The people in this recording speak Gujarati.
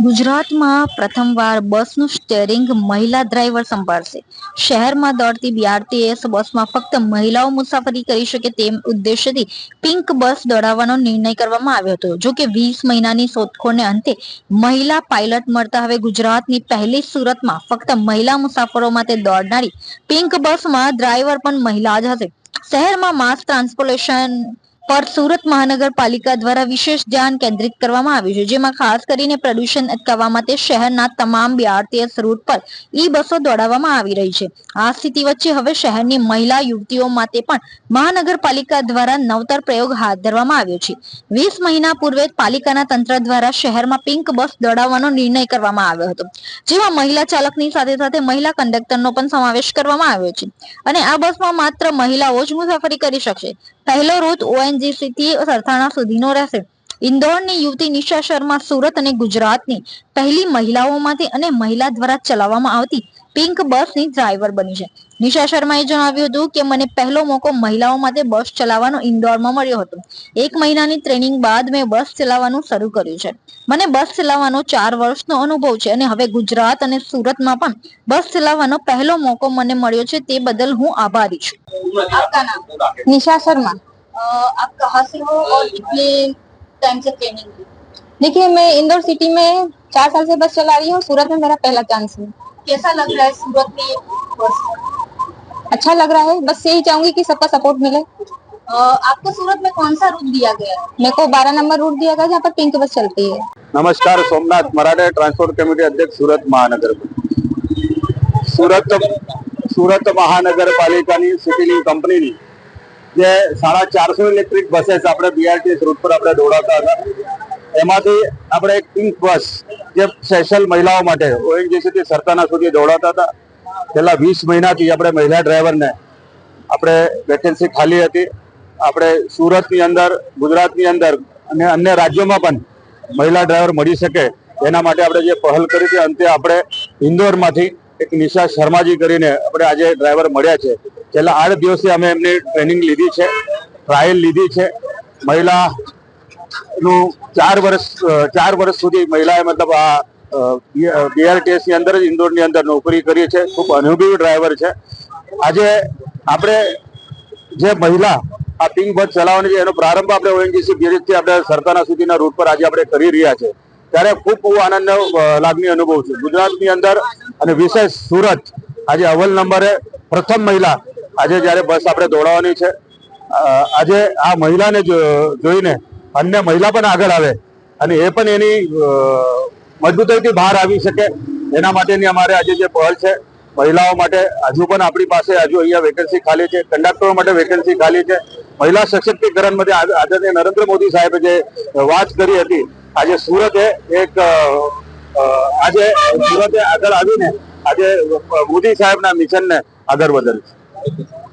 ગુજરાતમાં પ્રથમવાર બસનું સ્ટેરિંગ મહિલા ડ્રાઈવર સંભાળશે. શહેરમાં દોડતી બીઆરટીએસ બસમાં ફક્ત મહિલાઓ મુસાફરી કરી શકે તેમ ઉદ્દેશ્યથી પિંક બસ દોડાવવાનો નિર્ણય કરવામાં આવ્યો હતો. જો કે વીસ મહિનાની શોધખોળને અંતે મહિલા પાયલટ મળતા હવે ગુજરાતની પહેલી સુરતમાં ફક્ત મહિલા મુસાફરો માટે દોડનારી પિંક બસમાં ડ્રાઈવર પણ મહિલા જ હશે. શહેરમાં માસ ટ્રાન્સપોર્ટેશન પર સુરત મહાનગરપાલિકા દ્વારા વિશેષ ધ્યાન કેન્દ્રિત કરવામાં આવ્યું છે, જેમાં ખાસ કરીને પ્રદૂષણ અટકાવવા માટે શહેરના તમામ બીઆરટીએસ રૂટ પર ઈ બસો દોડાવવામાં આવી રહી છે. આ સ્થિતિ વચ્ચે હવે શહેરની મહિલા યુવતીઓ માટે પણ મહાનગરપાલિકા દ્વારા નવતર પ્રયોગ હાથ ધરવામાં આવ્યો છે. વીસ મહિના પૂર્વે પાલિકાના તંત્ર દ્વારા શહેરમાં પિંક બસ દોડાવવાનો નિર્ણય કરવામાં આવ્યો હતો, જેમાં મહિલા ચાલકની સાથે સાથે મહિલા કંડક્ટરનો પણ સમાવેશ કરવામાં આવ્યો છે. અને આ બસમાં માત્ર મહિલાઓ જ મુસાફરી કરી શકશે. પહેલો રૂટ ઓએનજીસી થી સરથાણા સુધીનો રહેશે. ઇન્દોરની યુવતી નિશા શર્મા સુરત અને ગુજરાતની પહેલી મહિલાઓમાંથી અને મહિલા દ્વારા ચલાવવામાં આવતી પિંક બસની ડ્રાઈવર બની છે નિશા શર્માએ જણાવ્યું હતું કે મને પહેલો મોકો મહિલાઓ માટે બસ ચલાવવાનો ઇન્દોરમાં મળ્યો હતો એક મહિનાની ટ્રેનિંગ બાદ મેં બસ ચલાવવાનું શરૂ કર્યું છે મને બસ ચલાવવાનો ચાર વર્ષનો અનુભવ છે અને હવે ગુજરાત અને સુરતમાં પણ બસ ચલાવવાનો પહેલો મોકો મને મળ્યો છે તે બદલ હું આભારી છું आपका नाम निशा शर्मा अ, आप कहाँ से हो और कितने टाइम से ट्रेनिंग की देखिए मैं इंदौर सिटी में चार साल से बस चला रही हूँ सूरत में मेरा पहला चांस है। कैसा लग रहा है सूरत में? बस। अच्छा लग रहा है बस यही चाहूँगी कि सबका सपोर्ट मिले। आपको सूरत में कौन सा रूट दिया गया? है मेरे को बारह नंबर रूट दिया गया जहाँ पर पिंक बस चलती है। नमस्कार सोमनाथ मराठे ट्रांसपोर्ट कमेटी अध्यक्ष सूरत महानगर। सूरत सूरत સુરત સુરત મહાનગરપાલિકાની સિટીલિંગ કંપનીની साढ़ा चार सौ इलेक्ट्रिक बसेस अपने बीआरटीएस रूट पर अपने दौड़ाता था। એમાંથી આપણે એક પિંક બસ જે સ્પેશિયલ મહિલાઓ માટે ઓએનજીસીથી સરતાના સુધી દોડાતા હતા. છેલ્લા વીસ મહિનાથી આપણે મહિલા ડ્રાઈવરને આપણે વેકેન્સી ખાલી હતી. આપણે સુરતની અંદર, ગુજરાતની અંદર અને અન્ય રાજ્યોમાં પણ મહિલા ડ્રાઈવર મળી શકે એના માટે આપણે જે પહેલ કરી હતી, અંતે આપણે ઇન્દોરમાંથી એક નિશા શર્માજી કરીને આપણે આજે ડ્રાઈવર મળ્યા છે. છેલ્લા આઠ દિવસથી અમે એમની ટ્રેનિંગ લીધી છે, ટ્રાયલ લીધી છે. મહિલા નું ચાર વર્ષ ચાર વર્ષ સુધી મહિલાએ મતલબ આ બીઆરટીએસની અંદર જ ઇન્દોરની અંદર નોકરી કરી છે. ખૂબ અનુભવી ડ્રાઈવર છે. આજે આપણે જે મહિલા આ પિંક બસ ચલાવવાની છે, એનો પ્રારંભ આપણે ઓએનજીસી બ્રિજથી આપણે સરતાના સુધીના રૂટ પર આજે આપણે કરી રહ્યા છે. ત્યારે ખૂબ બહુ આનંદ લાગણી અનુભવ છે. ગુજરાતની અંદર અને વિશેષ સુરત, આજે અવ્વલ નંબરે પ્રથમ મહિલા આજે જ્યારે બસ આપણે દોડાવવાની છે. આજે આ મહિલાને જોઈને અન્ય મહિલા પણ આગળ આવે અને એ પણ એની મજબૂતાઈથી બહાર આવી શકે. એના માટેની અમારે આજે જે પહેલ છે, મહિલાઓ માટે હજુ પણ આપણી પાસે હજુ અહીંયા વેકેન્સી ખાલી છે કંડક્ટરો માટે વેકેન્સી ખાલી છે. મહિલા સશક્તિકરણ માટે આદ- આદરણીય નરેન્દ્ર મોદી સાહેબે જે વાત કરી હતી, આજે સુરતે એક આજે સુરતે આગળ આવીને આજે મોદી સાહેબના મિશનને આગળ વધાર્યું છે.